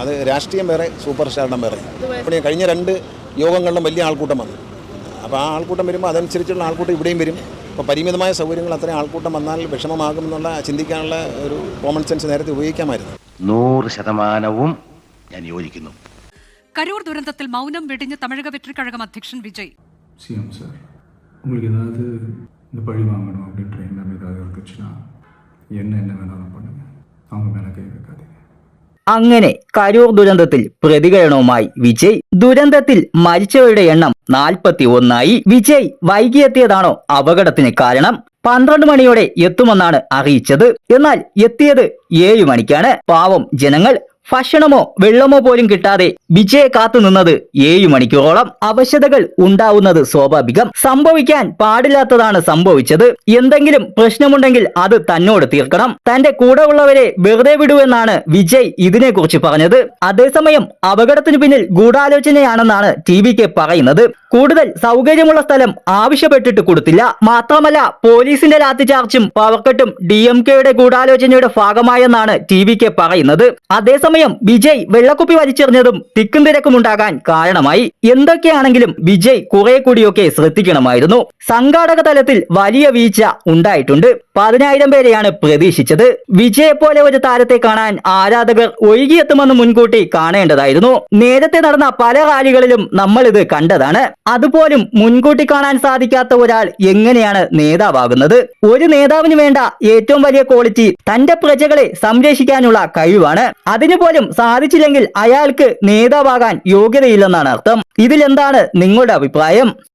അത് രാഷ്ട്രീയം വേറെ സൂപ്പർ സ്റ്റാർഡം വേറെ അപ്പോൾ കഴിഞ്ഞ രണ്ട് യോഗങ്ങളിലും വലിയ ആൾക്കൂട്ടം വന്നു അപ്പോൾ ആ ആൾക്കൂട്ടം വരുമ്പോൾ അതനുസരിച്ചുള്ള ആൾക്കൂട്ടം ഇവിടെയും വരും അപ്പോൾ പരിമിതമായ സൗകര്യങ്ങൾ അത്രയും ആൾക്കൂട്ടം വന്നാൽ വിഷമമാകുമെന്നുള്ള ചിന്തിക്കാനുള്ള ഒരു കോമൺ സെൻസ് നേരത്തെ ഉപയോഗിക്കാമായിരുന്നു നൂറ് ശതമാനവും ഞാൻ യോജിക്കുന്നു கரூர் துரந்தத்தில் மௌனம் வெடிஞ்ச தமிழக வெற்றிக் கழகம் அத்தியக்ஷன் விஜய் சிஎம் சார் உங்களுக்கு ஏதாவது இந்த பழி வாங்கணும் அப்படின்ற எண்ணம் ஏதாவது இருந்துச்சுன்னா என்ன என்ன வேணாலும் பண்ணுங்க அவங்க மேலே கை வைக்காதீங்க അങ്ങനെ കരൂർ ദുരന്തത്തിൽ പ്രതികരണവുമായി വിജയ്. ദുരന്തത്തിൽ മരിച്ചവരുടെ എണ്ണം നാൽപ്പത്തി ഒന്നായി വിജയ് വൈകിയെത്തിയതാണോ അപകടത്തിന് കാരണം? പന്ത്രണ്ട് മണിയോടെ എത്തുമെന്നാണ് അറിയിച്ചത്. എന്നാൽ എത്തിയത് ഏഴു മണിക്കാണ്. പാവം ജനങ്ങൾ ഭക്ഷണമോ വെള്ളമോ പോലും കിട്ടാതെ വിജയെ കാത്തു നിന്നത് ഏഴു മണിക്കൂറോളം അവശതകൾ ഉണ്ടാവുന്നത് സ്വാഭാവികം. സംഭവിക്കാൻ പാടില്ലാത്തതാണ് സംഭവിച്ചത്. എന്തെങ്കിലും പ്രശ്നമുണ്ടെങ്കിൽ അത് തന്നോട് തീർക്കണം. തന്റെ കൂടെ ഉള്ളവരെ വെറുതെ വിടുവെന്നാണ് വിജയ് ഇതിനെക്കുറിച്ച് പറഞ്ഞത്. അതേസമയം അപകടത്തിന് പിന്നിൽ ഗൂഢാലോചനയാണെന്നാണ് ടി വി കെ പറയുന്നത്. കൂടുതൽ സൗകര്യമുള്ള സ്ഥലം ആവശ്യപ്പെട്ടിട്ട് കൊടുത്തില്ല. മാത്രമല്ല പോലീസിന്റെ ലാത്തിചാർജും പവർക്കട്ടും ഡി എം കെയുടെ ഗൂഢാലോചനയുടെ ഭാഗമായെന്നാണ് ടി വി കെ പറയുന്നത് അതേസമയം വിജയ് വെള്ളക്കുപ്പി വലിച്ചെറിഞ്ഞതും തിക്കും തിരക്കും ഉണ്ടാകാൻ കാരണമായി. എന്തൊക്കെയാണെങ്കിലും വിജയ് കുറെ കൂടിയൊക്കെ ശ്രദ്ധിക്കണമായിരുന്നു. സംഘാടക തലത്തിൽ വലിയ വീഴ്ച ഉണ്ടായിട്ടുണ്ട്. പതിനായിരം പേരെയാണ് പ്രതീക്ഷിച്ചത്. വിജയ പോലെ ഒരു താരത്തെ കാണാൻ ആരാധകർ ഒഴുകിയെത്തുമെന്ന് മുൻകൂട്ടി കാണേണ്ടതായിരുന്നു. നേരത്തെ നടന്ന പല റാലികളിലും നമ്മൾ ഇത് കണ്ടതാണ്. അതുപോലും മുൻകൂട്ടി കാണാൻ സാധിക്കാത്ത ഒരാൾ എങ്ങനെയാണ് നേതാവാകുന്നത്? ഒരു നേതാവിന് വേണ്ട ഏറ്റവും വലിയ ക്വാളിറ്റി തന്റെ പ്രജകളെ സംരക്ഷിക്കാനുള്ള കഴിവാണ്. അതിനു പോലും സാധിച്ചില്ലെങ്കിൽ അയാൾക്ക് നേതാവാകാൻ യോഗ്യതയില്ലെന്നാണ് അർത്ഥം. ഇതിലെന്താണ് നിങ്ങളുടെ അഭിപ്രായം?